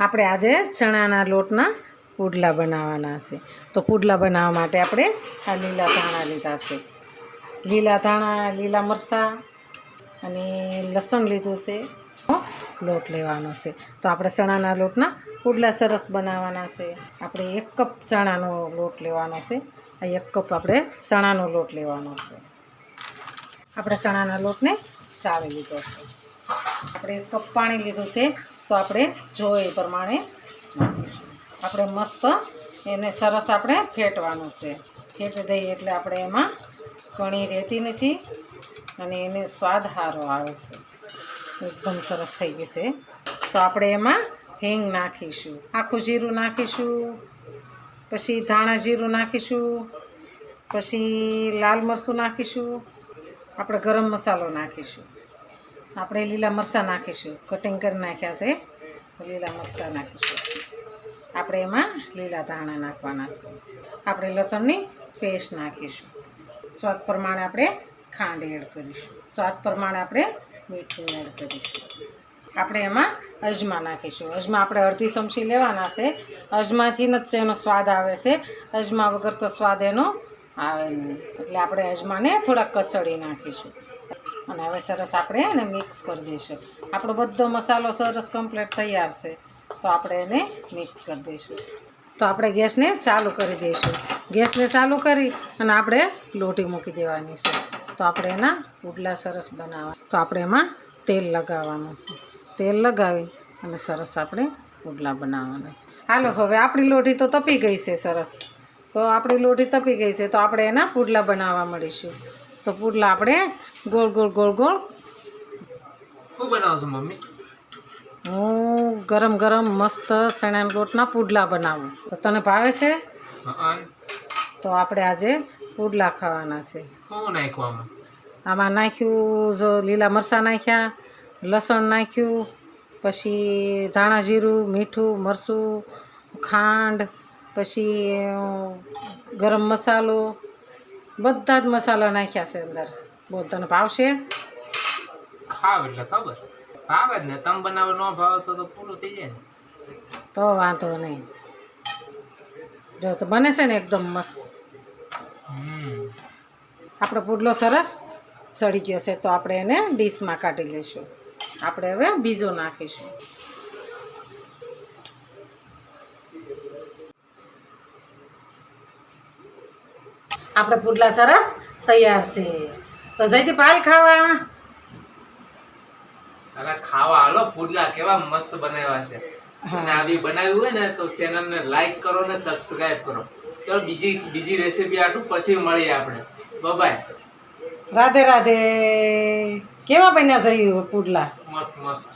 આપણે આજે ચણાના લોટના પુડલા બનાવવાના છે. તો પુડલા બનાવવા માટે આપણે આ લીલા ધાણા લીધા છે. લીલા ધાણા, લીલા મરચાં અને લસણ લીધું છે. લોટ લેવાનો છે. તો આપણે ચણાના લોટના પુડલા સરસ બનાવવાના છે. આપણે એક કપ ચણાનો લોટ લેવાનો છે. આ એક કપ આપણે ચણાનો લોટ લેવાનો છે. આપણે ચણાના લોટને ચાવી લીધો છે. આપણે એક કપ પાણી લીધું છે. તો આપણે જોઈએ પ્રમાણે આપણે મસ્ત એને સરસ આપણે ફેટવાનું છે. ફેટી દઈએ એટલે આપણે એમાં કણી રહેતી નથી અને એને સ્વાદ સારો આવે છે. એકદમ સરસ થઈ ગયું છે. તો આપણે એમાં હિંગ નાખીશું. આખું જીરું નાખીશું, પછી ધાણા જીરું નાખીશું, પછી લાલ મરચું નાખીશું, આપણે ગરમ મસાલો નાખીશું. આપણે લીલા મરચાં નાખીશું. કટિંગ કરી નાખ્યા છે. લીલા મરચાં નાખીશું. આપણે એમાં લીલા ધાણા નાખવાના છે. આપણે લસણની પેસ્ટ નાખીશું. સ્વાદ પ્રમાણે આપણે ખાંડ એડ કરીશું. સ્વાદ પ્રમાણે આપણે મીઠું એડ કરીશું. આપણે એમાં અજમા નાખીશું. અજમા આપણે અડધી ચમચી લેવાના છે. અજમાથી જ છે એનો સ્વાદ આવે છે. અજમા વગર તો સ્વાદ એનો આવે નહીં. એટલે આપણે અજમાને થોડાક કચડી નાખીશું. અને હવે સરસ આપણે એને મિક્સ કરી દઈશું. આપણો બધો મસાલો સરસ કમ્પ્લીટ તૈયાર છે. તો આપણે એને મિક્સ કરી દઈશું. તો આપણે ગેસને ચાલુ કરી દઈશું. ગેસને ચાલુ કરી અને આપણે લોટી મૂકી દેવાની છે. તો આપણે એના ઉડલા સરસ બનાવવા. તો આપણે એમાં તેલ લગાવવાનું છે. તેલ લગાવી અને સરસ આપણે પુડલા બનાવવાના છે. હાલો, હવે આપણી લોટી તો તપી ગઈ છે સરસ. તો આપણી લોટી તપી ગઈ છે. તો આપણે એના પુડલા બનાવવા મળીશું. તો પુડલા આપણે ગોળ ગોળ ગોળ ગોળ શું મમ્મી? હું ગરમ ગરમ મસ્ત ચણાના લોટના પુડલા બનાવું. તો તને ભાવે છે? તો આપણે આજે પુડલા ખાવાના છે. શું નાખ્યું આમાં? આમાં નાખ્યું જો લીલા મરચાં નાખ્યા લસણ નાખ્યું પછી ધાણા જીરું મીઠું મરચું ખાંડ પછી ગરમ મસાલો બધા જ મસાલા નાખ્યા છે અંદર. બોલ તને ભાવશે ખાવ એટલે ખબર. ભાવે જ ને તમે બનાવો ન ભાવે તો તો પૂરું થઈ જાય ને. તો વાંધો નહીં. જો તો બને છે ને એકદમ મસ્ત. આપણો પુડલો સરસ ચડી ગયો છે તો આપણે એને ડીશમાં કાઢી લઈશું. આપણે હવે બીજો નાખીશું. આપણે પુડલા સરસ તૈયાર છે. તો જઈતી પાલ ખાવા? અરે ખાવા હાલો પુડલા કેવા મસ્ત બનાવ્યા છે. અને આવી બનાવ્યું હોય ને તો ચેનલને લાઈક કરો ને સબસ્ક્રાઇબ કરો. ચલો બીજી બીજી રેસીપી આટું પછી મળીએ આપણે. બાય રાધે રાધે. કેવા બન્યા જઈએ પુડલા? મસ્ત મસ્ત.